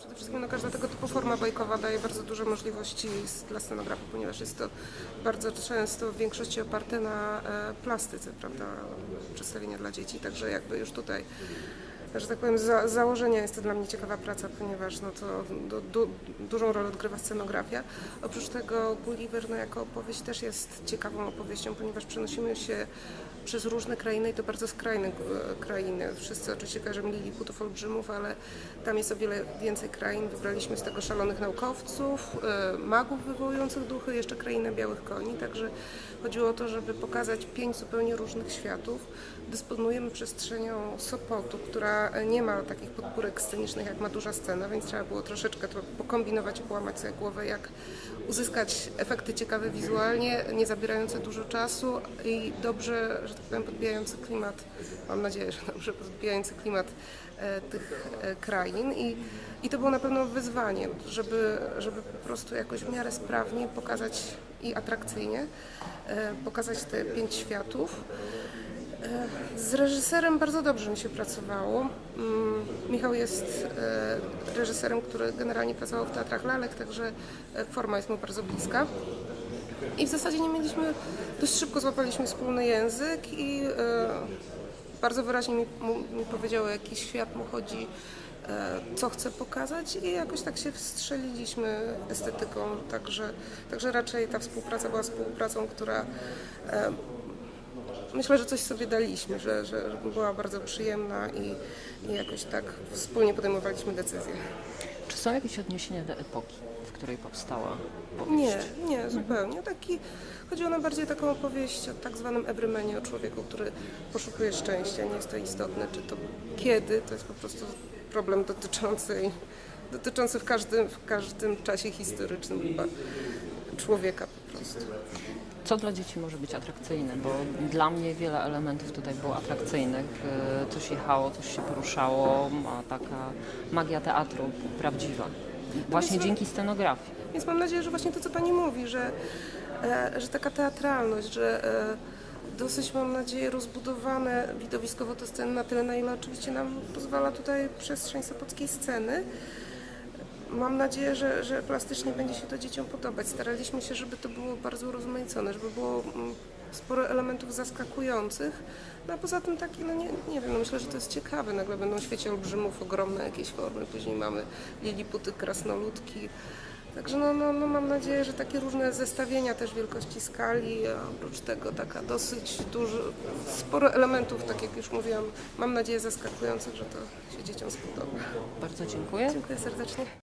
Przede wszystkim no, każda tego typu forma bajkowa daje bardzo duże możliwości dla scenografów, ponieważ jest to bardzo często w większości oparte na e, plastyce, prawda, przedstawienia dla dzieci, także jakby już tutaj że tak powiem, za założenia jest to dla mnie ciekawa praca, ponieważ no to du, du, dużą rolę odgrywa scenografia. Oprócz tego Gulliver no, jako opowieść też jest ciekawą opowieścią, ponieważ przenosimy się przez różne krainy i to bardzo skrajne e, krainy. Wszyscy oczywiście kojarzymy Liliputów, Olbrzymów, ale tam jest o wiele więcej krain. Wybraliśmy z tego szalonych naukowców, e, magów wywołujących duchy, jeszcze krainę białych koni, także chodziło o to, żeby pokazać pięć zupełnie różnych światów. Dysponujemy przestrzenią Sopotu, która nie ma takich podpórek scenicznych, jak ma duża scena, więc trzeba było troszeczkę to pokombinować i połamać sobie głowę, jak uzyskać efekty ciekawe wizualnie, nie zabierające dużo czasu i dobrze, że tak powiem, podbijający klimat, mam nadzieję, że dobrze podbijający klimat e, tych e, krain i, i to było na pewno wyzwanie, żeby, żeby po prostu jakoś w miarę sprawnie pokazać i atrakcyjnie e, pokazać te pięć światów. E, Z reżyserem bardzo dobrze mi się pracowało. Mm, Michał jest e, reżyserem, który generalnie pracował w teatrach lalek, także e, forma jest mu bardzo bliska. I w zasadzie nie mieliśmy, dość szybko złapaliśmy wspólny język i bardzo wyraźnie mi, mi powiedział, jaki świat mu chodzi, co chce pokazać i jakoś tak się wstrzeliliśmy estetyką, także, także raczej ta współpraca była współpracą, która myślę, że coś sobie daliśmy, że, że była bardzo przyjemna i, i jakoś tak wspólnie podejmowaliśmy decyzje. Czy są jakieś odniesienia do epoki, w której powstała powieść? Nie, nie, zupełnie. Taki, chodziło nam bardziej o taką opowieść o tak zwanym Everymanie, o człowieku, który poszukuje szczęścia. Nie jest to istotne, czy to kiedy, to jest po prostu problem dotyczący, dotyczący w każdym, w każdym czasie historycznym chyba człowieka po prostu. Co dla dzieci może być atrakcyjne? Bo dla mnie wiele elementów tutaj było atrakcyjnych. E, Coś jechało, coś się poruszało, a taka magia teatru prawdziwa. Właśnie jest- dzięki scenografii. Więc mam nadzieję, że właśnie to, co Pani mówi, że, e, że taka teatralność, że e, dosyć, mam nadzieję, rozbudowane widowiskowo te sceny na tyle, na ile oczywiście nam pozwala tutaj przestrzeń sopockiej sceny. Mam nadzieję, że, że plastycznie będzie się to dzieciom podobać. Staraliśmy się, żeby to było bardzo urozmaicone, żeby było mm, sporo elementów zaskakujących. No a poza tym taki, no nie, nie wiem, no myślę, że to jest ciekawe. Nagle będą w świecie olbrzymów ogromne jakieś formy, później mamy liliputy, krasnoludki. Także no, no, no mam nadzieję, że takie różne zestawienia też wielkości skali, a oprócz tego taka dosyć dużo, sporo elementów, tak jak już mówiłam, mam nadzieję zaskakujących, że to się dzieciom spodoba. Bardzo dziękuję. Dziękuję serdecznie.